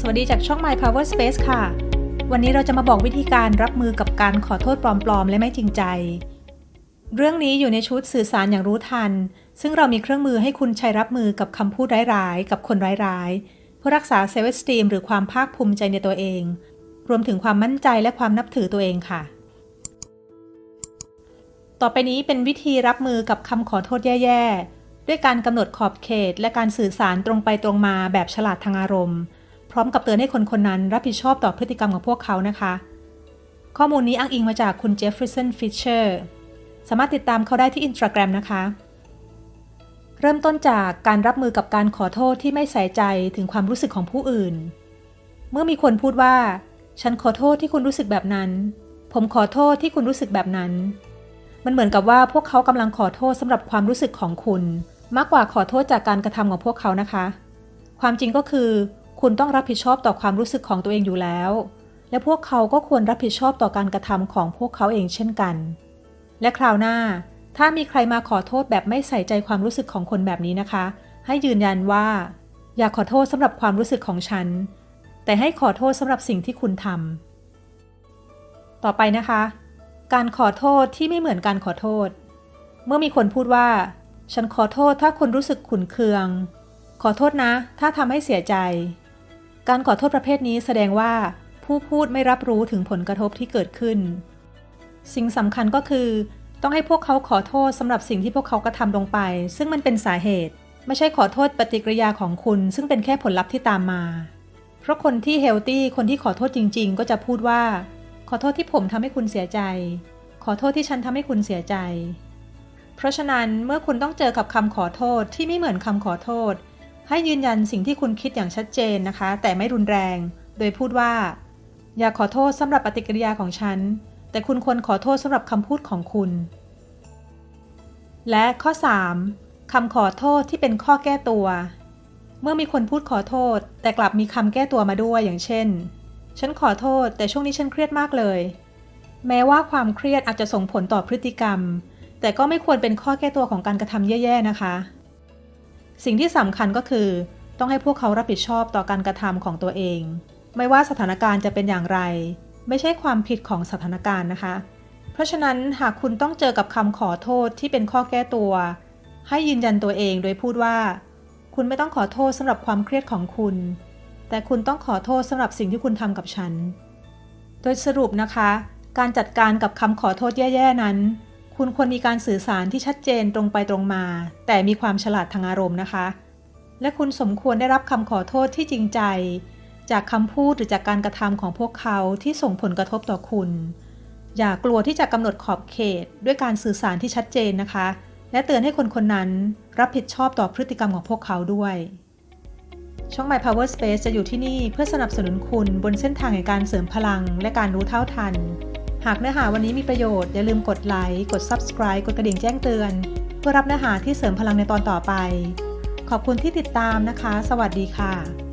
สวัสดีจากช่อง My Power Space ค่ะ วันนี้เราจะมาบอกวิธีการรับมือกับการขอโทษปลอมๆ และไม่จริงใจ เรื่องนี้อยู่ในชุดสื่อสารอย่างรู้ทัน ซึ่งเรามีเครื่องมือให้คุณใช้รับมือกับคำพูดร้ายๆ กับคนร้ายๆ เพื่อรักษาเซลล์สตีมหรือความภาคภูมิใจในตัวเอง รวมถึงความมั่นใจและความนับถือตัวเองค่ะ ต่อไปนี้เป็นวิธีรับมือกับคำขอโทษแย่ ๆ ด้วยการกำหนดขอบเขต และการสื่อสารตรงไปตรงมาแบบฉลาดทางอารมณ์ ร้อมกับเตือนให้คนคนนั้นรับผิดชอบต่อพฤติกรรมของพวกเขานะคะ ข้อมูลนี้อ้างอิงมาจากคุณเจฟฟรีสันฟิชเชอร์สามารถติดตามเขาได้ที่ Instagram นะคะ เริ่มต้นจากการรับมือกับการขอโทษที่ไม่ใส่ใจถึงความรู้สึกของผู้อื่น เมื่อมีคนพูดว่า ฉันขอโทษที่คุณรู้สึกแบบนั้น ผมขอโทษที่คุณรู้สึกแบบนั้น มันเหมือนกับว่าพวกเขากำลังขอโทษสำหรับความรู้สึกของคุณ มากกว่าขอโทษจากการกระทำของพวกเขานะคะ ความจริงก็คือ คุณต้องรับผิดชอบต่อความรู้สึกของตัวเองอยู่แล้ว และพวกเขาก็ควรรับผิดชอบต่อการกระทำของพวกเขาเองเช่นกัน และคราวหน้า ถ้ามีใครมาขอโทษแบบไม่ใส่ใจความรู้สึกของคนแบบนี้นะคะ ให้ยืนยันว่า อย่าขอโทษสำหรับความรู้สึกของฉัน แต่ให้ขอโทษสำหรับสิ่งที่คุณทำต่อไปนะคะ การขอโทษที่ไม่เหมือนการขอโทษ เมื่อมีคนพูดว่า ฉันขอโทษถ้าคุณรู้สึกขุนเคืองขอโทษนะ ถ้าทำให้เสียใจ การขอโทษประเภทนี้แสดงว่าผู้พูดไม่รับรู้ถึงผลกระทบที่เกิดขึ้น สิ่งสำคัญก็คือ ต้องให้พวกเขาขอโทษสำหรับสิ่งที่พวกเขากระทำลงไป ซึ่งมันเป็นสาเหตุ ไม่ใช่ขอโทษปฏิกิริยาของคุณ ซึ่งเป็นแค่ผลลัพธ์ที่ตามมา เพราะคนที่เฮลตี้คนที่ขอโทษจริง ๆ ก็จะพูดว่า ขอโทษที่ผมทำให้คุณเสียใจ ขอโทษที่ฉันทำให้คุณเสียใจ เพราะฉะนั้นเมื่อคุณต้องเจอกับคำขอโทษที่ไม่เหมือนคำขอโทษ ให้ยืนยันสิ่งที่คุณคิดอย่างชัดเจนนะคะ แต่ไม่รุนแรง โดยพูดว่า อยากขอโทษสำหรับปฏิกิริยาของฉัน แต่คุณควรขอโทษสำหรับคำพูดของคุณ และข้อ 3. คำขอโทษที่เป็นข้อแก้ตัว เมื่อมีคนพูดขอโทษ แต่กลับมีคำแก้ตัวมาด้วยอย่างเช่น ฉันขอโทษ แต่ช่วงนี้ฉันเครียดมากเลย แม้ว่าความเครียดอาจจะส่งผลต่อพฤติกรรม แต่ก็ไม่ควรเป็นข้อแก้ตัวของการกระทำแย่ๆนะคะ สิ่งที่สำคัญก็คือ ต้องให้พวกเขารับผิดชอบต่อการกระทำของตัวเอง ไม่ว่าสถานการณ์จะเป็นอย่างไร ไม่ใช่ความผิดของสถานการณ์นะคะ เพราะฉะนั้นหากคุณต้องเจอกับคำขอโทษที่เป็นข้อแก้ตัว ให้ยืนยันตัวเองโดยพูดว่า คุณไม่ต้องขอโทษสำหรับความเครียดของคุณ แต่คุณต้องขอโทษสำหรับสิ่งที่คุณทำกับฉัน โดยสรุปนะคะ การจัดการกับคำขอโทษแย่ ๆ นั้น คุณควรมีการสื่อสารที่ชัดเจนตรงไปตรงมา แต่มีความฉลาดทางอารมณ์นะคะ และคุณสมควรได้รับคำขอโทษที่จริงใจ จากคำพูดหรือจากการกระทำของพวกเขาที่ส่งผลกระทบต่อคุณ อย่ากลัวที่จะกำหนดขอบเขต ด้วยการสื่อสารที่ชัดเจนนะคะ และเตือนให้คนคนนั้นรับผิดชอบต่อพฤติกรรมของพวกเขาด้วย ช่อง My Power Space จะอยู่ที่นี่เพื่อสนับสนุนคุณบนเส้นทางแห่งการเสริมพลัง และการรู้เท่าทัน หากเนื้อหาวันนี้มีประโยชน์ อย่าลืมกดไลค์ กด Subscribe กดกระดิ่งแจ้งเตือน เพื่อรับเนื้อหาที่เสริมพลังในตอนต่อไป ขอบคุณที่ติดตามนะคะ สวัสดีค่ะ